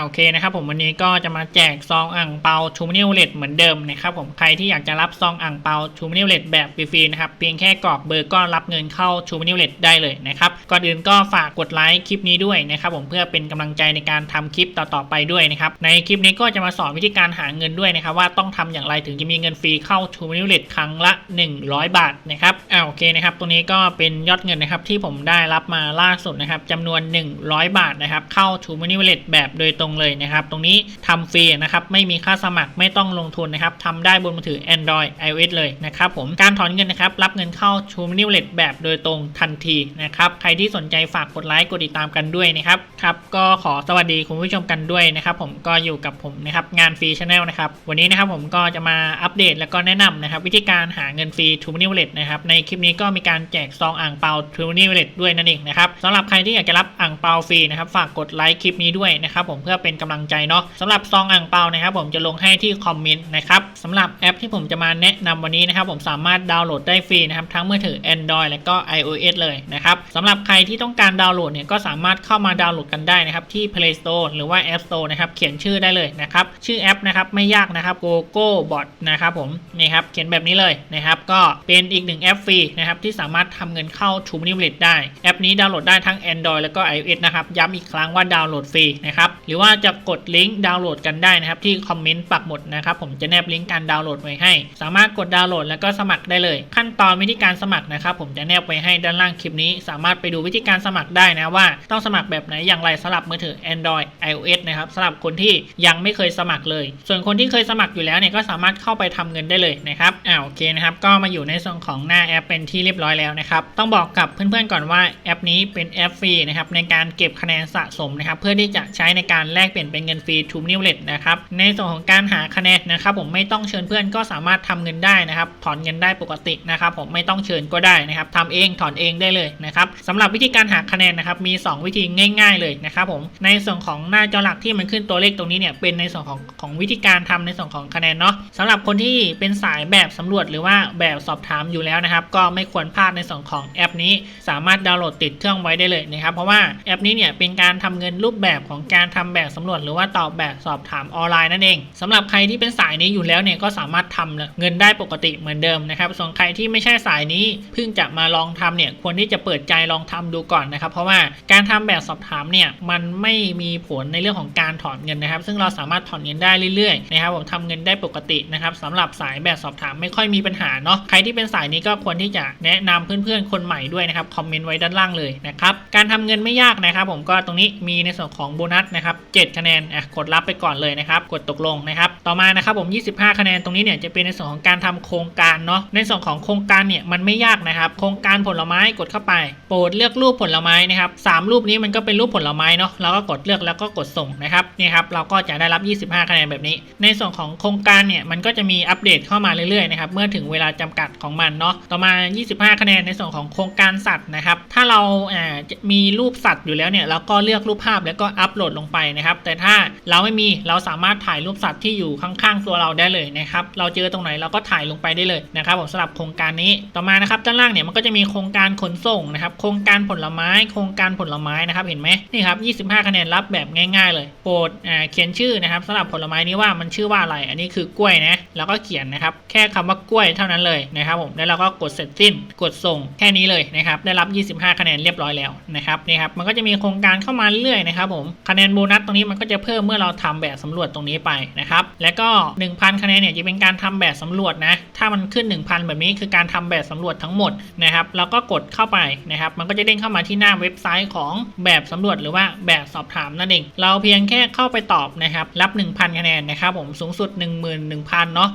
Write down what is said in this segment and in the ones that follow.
โอเคนะครับผมวันนี้ก็จะมาแจกซองอ่างเปาชูมิเนิวเลตเหมือนเดิมนะครับผมใครที่อยากจะรับซองอ่างเปาชูมิเนิวเลตแบบฟรีๆนะครับเพียงแค่กรอกเบอร์ก็รับเงินเข้าชูมิเนิวเลตได้เลยนะครับก่อนอื่นก็ฝากกดไลค์คลิปนี้ด้วยนะครับผมเพื่อเป็นกำลังใจในการทำคลิปต่อๆไปด้วยนะครับในคลิปนี้ก็จะมาสอนวิธีการหาเงินด้วยนะครับว่าต้องทำอย่างไรถึงจะมีเงินฟรีเข้าชูมิเนิวเลตครั้งละ 100 บาทนะครับอ่าโอเคนะครับตรงนี้ก็เป็นยอดเงินนะครับที่ผมได้รับมาล่าสุดนะครับจำนวน 100 บาทนะครับเข้าชูมินิวเลตแบบโดยตรงเลยนะครับ ตรงนี้ทำฟรีนะครับ ไม่มีค่าสมัครไม่ต้องลงทุนนะครับทำได้บนมือถือ Android iOS เลยนะครับผมการถอนเงินนะครับ รับเงินเข้าชูมินิเลตแบบโดยตรงทันทีนะครับ ใครที่สนใจฝากกดไลค์กดติดตามกันด้วยนะครับครับ ก็ขอสวัสดีคุณผู้ชมกันด้วยนะครับ ผมก็อยู่กับผมนะครับงานฟรีชาแนลนะครับวันนี้นะครับผมก็จะมาอัปเดตแล้วก็แนะนำนะครับ วิธีการหาเงินฟรีทูมินิเลตนะครับในคลิปนี้ก็มีการแจกซองอ่างเปาทูมินิเลตด้วยนั่นเองนะครับสำหรับใครที่อยากจะรับอ่างเปาฟรีนะครับฝากกดไลค์คลิปนี้ด้วยนะครับผมเพื่อเป็นกำลังใจเนาะสำหรับซองอ่างเปานะครับผมจะลงให้ที่คอมเมนต์นะครับสำหรับแอปที่ผมจะมาแนะนำวันนี้นะครับผมสามารถดาวน์โหลดได้ฟรีนะครับทั้งมือถือ Android และก็ iOS เลยนะครับสำหรับใครที่ต้องการดาวน์โหลดเนี่ยก็สามารถเข้ามาดาวน์โหลดกันได้นะครับที่ Play Store หรือว่า App Store นะครับเขียนชื่อได้เลยนะครับชื่อแอปนะครับไม่ยากนะครับ GoGo Bot นะครับผมนี่ครับเขียนแบบนี้เลยนะครับก็เป็นอีกหนึ่งแอปฟรีนะครับที่สามารถทำเงินเข้า t ูมินิเลตได้แอปนี้ดาวน์โหลดได้ทั้ง Android แล้วก็ iOS นะครับย้ำอีกครั้งว่าดาวน์โหลดฟรีนะครับหรือว่าเราจะกดลิงก์ดาวน์โหลดกันได้นะครับ ที่คอมเมนต์ปักหมุดนะครับ ผมจะแนบลิงก์การดาวน์โหลดไว้ให้ สามารถกดดาวน์โหลดแล้วก็สมัครได้เลย ขั้นตอนวิธีการสมัครนะครับ ผมจะแนบไว้ให้ด้านล่างคลิปนี้ สามารถไปดูวิธีการสมัครได้นะว่า ต้องสมัครแบบไหนอย่างไรสำหรับมือถือ Android iOS นะครับสำหรับคนที่ยังไม่เคยสมัครเลย ส่วนคนที่เคยสมัครอยู่แล้วเนี่ยก็สามารถเข้าไปทำเงินได้เลยนะครับอ่าโอเคนะครับก็มาอยู่ในส่วนของหน้าแอปเป็นที่เรียบร้อยแล้วนะครับต้องบอกกับเพื่อนๆก่อนว่าแอปนี้เป็นแอปฟรีนะครับในการเก็บคะแนนสะสมนะครับเพื่อที่จะใช้ในการแลลกเปลี่ยนเป็นเงินฟรีทูมิวเลตนะครับในส่วนของการหาคะแนนนะครับผมไม่ต้องเชิญเพื่อนก็สามารถทำเงินได้นะครับถอนเงินได้ปกตินะครับผมไม่ต้องเชิญก็ได้นะครับทำเองถอนเองได้เลยนะครับสำหรับวิธีการหาคะแนนนะครับมี 2 วิธีง่าย ๆ เลยนะครับผมในส่วนของหน้าจอหลักที่มันขึ้นตัวเลขตรงนี้เนี่ยเป็นในส่วนของของวิธีการทำในส่วนของคะแนนเนาะสำหรับคนที่เป็นสายแบบสำรวจหรือว่าแบบสอบถามอยู่แล้วนะครับก็ไม่ควรพลาดในส่วนของแอปนี้ สามารถดาวน์โหลดติดเครื่องไว้ได้เลยนะครับเพราะว่าแอปนี้เนี่ยเป็นการทำเงินรูปแบบของการทำแบบสำรวจหรือว่าตอบแบบสอบถามออนไลน์นั่นเองสำหรับใครที่เป็นสายนี้อยู่แล้วเนี่ยก็สามารถทำเงินได้ปกติเหมือนเดิมนะครับส่วนใครที่ไม่ใช่สายนี้เพิ่งจะมาลองทำเนี่ยควรที่จะเปิดใจลองทำดูก่อนนะครับ เพราะว่าการทำแบบสอบถามเนี่ยมันไม่มีผลในเรื่องของการถอนเงินนะครับ ซึ่งเราสามารถถอนเงินได้เรื่อยๆนะครับผมทำเงินได้ปกตินะครับสำหรับสายแบบสอบถามไม่ค่อยมีปัญหาเนาะใครที่เป็นสายนี้ก็ควรที่จะแนะนำเพื่อนๆ คนใหม่ด้วยนะครับคอมเมนต์ไว้ด้านล่างเลยนะครับการทำเงินไม่ยากนะครับ ผมก็ตรงนี้มีในส่วนของโบนัสนะครับ7 คะแนนอะกดรับไปก่อนเลยนะครับกดตกลงนะครับต่อมานะครับผม 25 คะแนนตรงนี้เนี่ยจะเป็นในส่วนของการทำโครงการเนาะในส่วนของโครงการเนี่ยมันไม่ยากนะครับโครงการผลไม้กดเข้าไป โปรดเลือกรูปผลไม้นะครับสามรูปนี้มันก็เป็นรูปผลไม้เนาะเราก็กดเลือกแล้วก็กดส่งนะครับนี่ครับเราก็จะได้รับ 25 คะแนนแบบนี้ ในส่วนของโครงการเนี่ยมันก็จะมีอัปเดตเข้ามาเรื่อยๆนะครับเมื่อถึงเวลาจำกัดของมันเนาะต่อมา 25 คะแนนในส่วนของโครงการสัตว์นะครับถ้าเราอ่ามีรูปสัตว์อยู่แล้วเนี่ยเราก็เลือกรูปภาพแล้วก็อัปโหลดลงไปนะครับ แต่ถ้าเราไม่มีเราสามารถถ่ายรูปสัตว์ที่อยู่ข้างๆตัวเราได้เลยนะครับ เราเจอตรงไหนเราก็ถ่ายลงไปได้เลยนะครับผมสำหรับโครงการนี้ต่อมานะครับด้านล่างเนี่ยมันก็จะมีโครงการขนส่งนะครับ โครงการผลไม้ โครงการผลไม้นะครับเห็นไหมนี่ครับ25 คะแนนรับแบบง่ายๆ เลย โปรดเขียนชื่อนะครับสำหรับผลไม้นี้ว่ามันชื่อว่าอะไร อันนี้คือกล้วยนะแล้วก็เขียนนะครับแค่คำว่ากล้วยเท่านั้นเลยนะครับผมแล้วเราก็กดเสร็จสิ้นกดส่งแค่นี้เลยนะครับได้รับ 25 คะแนนเรียบร้อยแล้วนะครับนี่ครับมันก็จะมีโครงการเข้ามาเรื่อยๆนะครับผมคะแนนโบนัสตรงนี้มันก็จะเพิ่มเมื่อเราทำแบบสำรวจตรงนี้ไปนะครับ แล้วก็ 1,000 คะแนนเนี่ยจะเป็นการทำแบบสำรวจนะ ถ้ามันขึ้น 1,000 แบบนี้คือการทำแบบสำรวจทั้งหมดนะครับ เราก็กดเข้าไปนะครับ มันก็จะเด้งเข้ามาที่หน้าเว็บไซต์ของแบบสำรวจหรือว่าแบบสอบถามนั่นเอง เราเพียงแค่เข้าไปตอบนะครับ รับ 1,000 คะแนนนะครับผม สูงสุด 11,000 เนาะ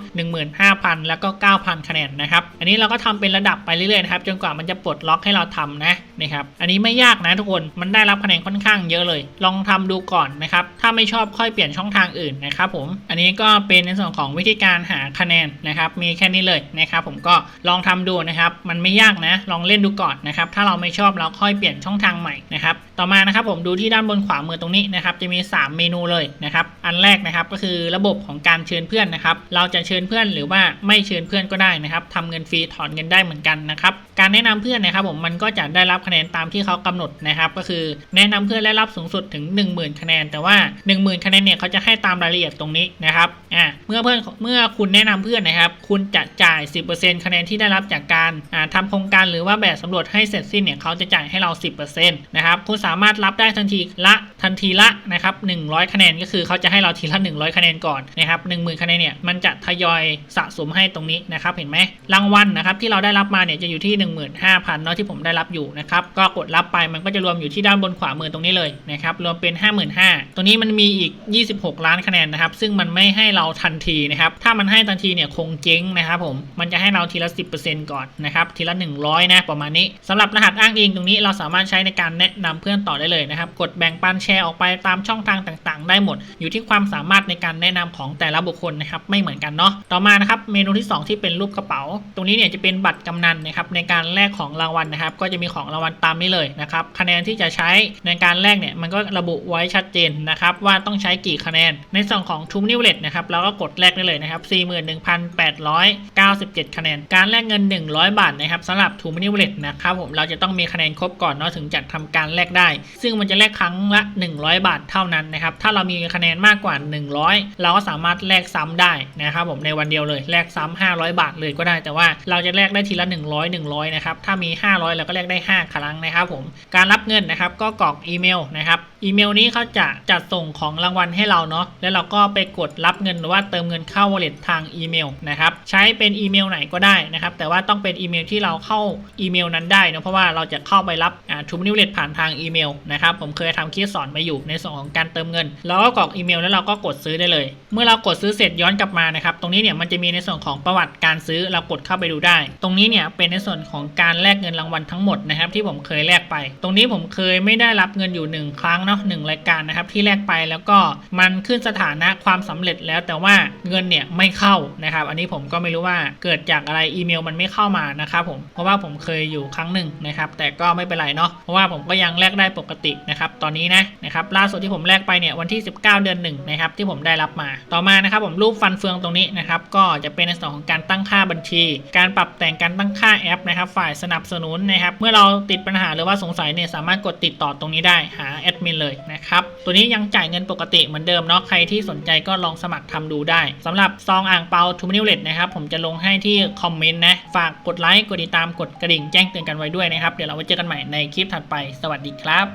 15,000 แล้วก็ 9,000 คะแนนนะครับ อันนี้เราก็ทำเป็นระดับไปเรื่อยๆนะครับ จนกว่ามันจะปลดล็อกให้เราทำนะ นะครับอันนี้ไม่ยากนะทุกคนมันได้รับคะแนนค่อนข้างเยอะเลย ลองทำดูก่อนนะครับถ้าไม่ชอบค่อยเปลี่ยนช่องทางอื่นนะครับผมอันนี้ก็เป็นในส่วนของวิธีการหาคะแนนนะครับมีแค่นี้เลยนะครับผมก็ลองทำดูนะครับมันไม่ยากนะ ลองเล่นดูก่อนนะครับถ้าเราไม่ชอบเราค่อยเปลี่ยนช่องทางใหม่นะครับต่อมานะครับผมดูที่ด้านบนขวามือตรงนี้นะครับจะมี 3 เมนูเลยนะครับอันแรกนะครับก็คือระบบของการเชิญเพื่อนนะครับเราจะเชิญเพื่อนหรือว่าไม่เชิญเพื่อนก็ได้นะครับทำเงินฟรีถอนเงินได้เหมือนกันนะครับการแนะนำเพื่อนนะครับผมมันก็จะได้รับคะแนนตามที่เขากำหนดนะครับ ก็คือแนะนำเพื่อนและรับสูงสุดถึง 10,000 คะแนน แต่ว่า 10,000 คะแนนเนี่ยเขาจะให้ตามรายละเอียดตรงนี้นะครับอ่าเมื่อเพื่อนเมื่อคุณแนะนำเพื่อนนะครับ คุณจะจ่าย 10%คะแนนที่ได้รับจากการอ่าทำโครงการหรือว่าแบบสำรวจให้เสร็จสิ้นเนี่ยเขาจะจ่ายให้เรา 10%นะครับคุณสามารถรับได้ทันทีละทันทีละนะครับ100 คะแนนก็คือเขาจะให้เราทีละ100 คะแนนก่อนนะครับ10,000 คะแนนเนี่ยมันจะทยอยสะสมให้ตรงนี้นะครับเห็นไหมรางวัลนะครับที่เราได้รับมาเนี่ยจะอยู่ที่ 15,000เนาะที่ผมได้รับอยู่นะครับก็กดรับไปมันก็จะรวมอยู่ที่ด้านบนขวามือตรงนี้เลยนะครับรวมเป็น 55,000ตรงนี้มันมีอีก 26 ล้านคะแนนนะครับซึ่งมันไม่ให้เราทันทีนะครับถ้ามันให้ทันทีเนี่ยคงเจ๊งนะครับผมมันจะให้เราทีละ 10%ก่อนนะครับทีละ 100 นะประมาณนี้สำหรับรหัสอ้างอิงตรงนี้เราสามารถใช้ในการแนะนำเพื่อนต่อได้เลยนะครับกดแบ่งปันแชร์ออกไปตามช่องทางต่างๆ ได้หมด อยู่ที่ความสามารถในการแนะนำของแต่ละบุคคลนะครับไม่เหมือนกันเนาะต่อมานะครับเมนูที่ 2 ที่เป็นรูปกระเป๋า ตรงนี้เนี่ยจะเป็นบัตรกำนันนะครับในการแลกของรางวัลนะครับก็จะมีของรางวัลตามนี้เลยนะครับคะแนนที่จะใช้ในการแลกเนี่ยมันก็ระบุไว้ชัดเจนนะครับว่าต้องใช้กี่คะแนน ในส่วนของทูมนิวเลตนะครับเราก็กดแลกได้เลยนะครับ41,897 คะแนน การแลกเงิน 100 บาทนะครับสำหรับทูมนิวเลตนะครับผมเราจะต้องมีคะแนนครบก่อนเนาะถึงจะทำการแลกได้ ซึ่งมันจะแลกครั้งละ 100 บาทเท่านั้นนะครับถ้าเรามีคะแนนมากกว่า 100 เราก็สามารถแลกซ้ำได้นะครับผมในวันเดียวเลยแลกซ้ำ500 บาทเลยก็ได้ แต่ว่าเราจะแลกได้ทีละ 100 100นะครับถ้ามี 500 เราก็แลกได้ 5ครั้งนะครับผมการรับเงินนะครับก็กรอกอีเมลนะครับอีเมลนี้เขาจะจัดส่งของรางวัลให้เราเนาะแล้วเราก็ไปกดรับเงินหรือว่าเติมเงินเข้า wallet ทางอีเมลนะครับใช้เป็นอีเมลไหนก็ได้นะครับแต่ว่าต้องเป็นอีเมลที่เราเข้าอีเมลนั้นได้นะเพราะว่าเราจะเข้าไปรับทูมนิวเลตผ่านทางอีเมลนะครับผมเคยทำคลิปสอนมาอยู่ในส่วนของการเติมเงินเราก็กรอกอีเมลแล้วเราก็กดซื้อได้เลย เมื่อเรากดซื้อเสร็จย้อนกลับมานะครับตรงนี้เนี่ยมันจะมีในส่วนของประวัติการซื้อเรากดเข้าไปดูได้ ตรงนี้เนี่ยเป็นในส่วนของการแลกเงินรางวัลทั้งหมดนะครับที่ผมเคยแลกไป ตรงนี้ผมเคยไม่ได้รับเงินอยู่หนึ่งครั้งเนาะหนึ่งรายการนะครับที่แลกไปแล้วก็มันขึ้นสถานะความสำเร็จแล้วแต่ว่าเงินเนี่ยไม่เข้านะครับ อันนี้ผมก็ไม่รู้ว่าเกิดจากอะไรอีเมลมันไม่เข้ามานะครับผมเพราะว่าผมเคยอยู่ครั้งหนึ่งนะครับแต่ก็ไม่เป็นไรเนาะเพราะว่าผมก็ยังแลกได้ปกตินะครับตอนนี้นะนะครับล่าสุดที่ผมแลกไปเนี่ยวันที่ 19 เดือนหนึ่งนะครับที่ผมได้รับมา ต่อมานะครับผมรูปฟันเฟืองตรงนี้นะครับก็จะเป็นในส่วนของการตั้งค่าบัญชี การปรับแต่งการตั้งค่าแอปนะครับ ฝ่ายสนับสนุนนะครับเมื่อเราติดปัญหาหรือว่าสงสัยเนี่ยสามารถกดติดต่อตรงนี้ได้หาแอดมินเลยนะครับตัวนี้ยังจ่ายเงินปกติเหมือนเดิมเนาะใครที่สนใจก็ลองสมัครทำดูได้สำหรับซองอ่างเปาทูมินิวเลตนะครับผมจะลงให้ที่คอมเมนต์นะฝากกดไลค์กดติดตามกดกระดิ่งแจ้งเตือนกันไว้ด้วยนะครับเดี๋ยวเราไว้เจอกันใหม่ในคลิปถัดไปสวัสดีครับ